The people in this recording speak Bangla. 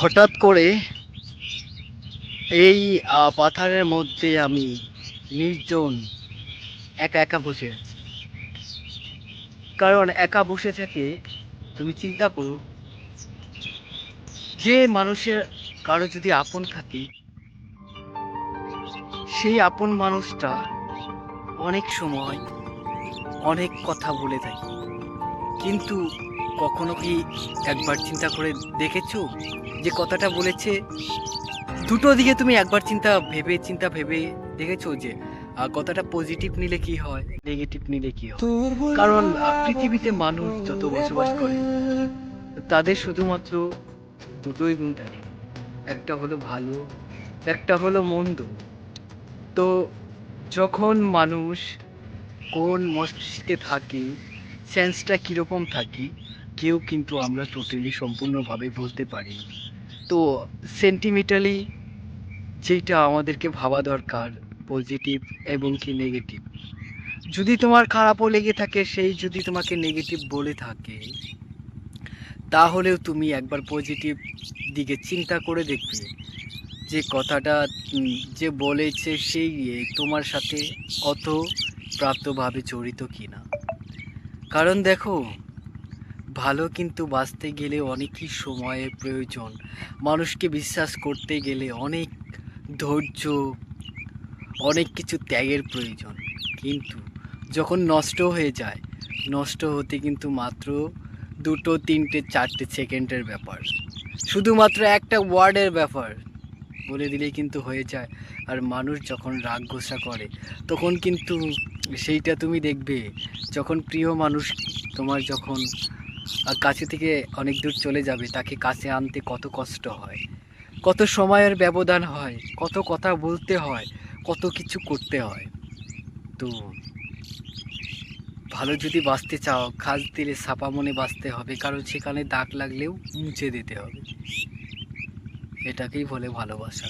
হঠাৎ করে এই পাথারের মধ্যে আমি নির্জন একা একা বসে আছি। কারণ একা বসে থেকে তুমি চিন্তা করো, যে মানুষের কারও যদি আপন থাকে, সেই আপন মানুষটা অনেক সময় অনেক কথা বলে থাকে। কিন্তু কখনো কি একবার চিন্তা করে দেখেছ যে কথাটা বলেছে? দুটো দিকে তুমি একবার চিন্তা ভেবে চিন্তা ভেবে দেখেছ যে কথাটা পজিটিভ নিলে কি হয়? নেগেটিভ নিলে কি হয়? কারণ পৃথিবীতে মানুষ যত বসবাস করে তাদের শুধুমাত্র দুটোই গুণ থাকে একটা হলো ভালো একটা হলো মন্দ। তো যখন মানুষ কোন মস্তিষ্কে থাকে সেন্সটা কীরকম থাকে কেউ কিন্তু আমরা টোটালি সম্পূর্ণভাবে বলতে পারি। তো সেন্টিমেন্টালি যেটা আমাদেরকে ভাবা দরকার পজিটিভ এবং কি নেগেটিভ যদি তোমার খারাপও লেগে থাকে, সেই যদি তোমাকে নেগেটিভ বলে থাকে, তাহলেও তুমি একবার পজিটিভ দিকে চিন্তা করে দেখবে যে কথাটা যে বলেছে সেই তোমার সাথে অত প্রাপ্তভাবে জড়িত কিনা কারণ দেখো ভালো কিন্তু বাঁচতে গেলে অনেকই সময়ের প্রয়োজন। মানুষকে বিশ্বাস করতে গেলে অনেক ধৈর্য, অনেক কিছু ত্যাগের প্রয়োজন। কিন্তু যখন নষ্ট হয়ে যায়, নষ্ট হতে কিন্তু মাত্র দুটো, তিনটে, চারটে সেকেন্ডের ব্যাপার। শুধুমাত্র একটা ওয়ার্ডের ব্যাপার বলে দিলেই কিন্তু হয়ে যায়। আর মানুষ যখন রাগ গোসা করে, তখন কিন্তু সেইটা তুমি দেখবে, যখন প্রিয় মানুষ তোমার যখন কাছে থেকে অনেক দূর চলে যাবে, তাকে কাছে আনতে কত কষ্ট হয়, কত সময়ের ব্যবধান হয়, কত কথা বলতে হয়, কত কিছু করতে হয়। তো ভালো যদি বাঁচতে চাও, খাস দিলে ছাপা মনে বাঁচতে হবে, কারণ সেখানে দাগ লাগলেও মুছে দিতে হবে। এটাকেই বলে ভালোবাসা।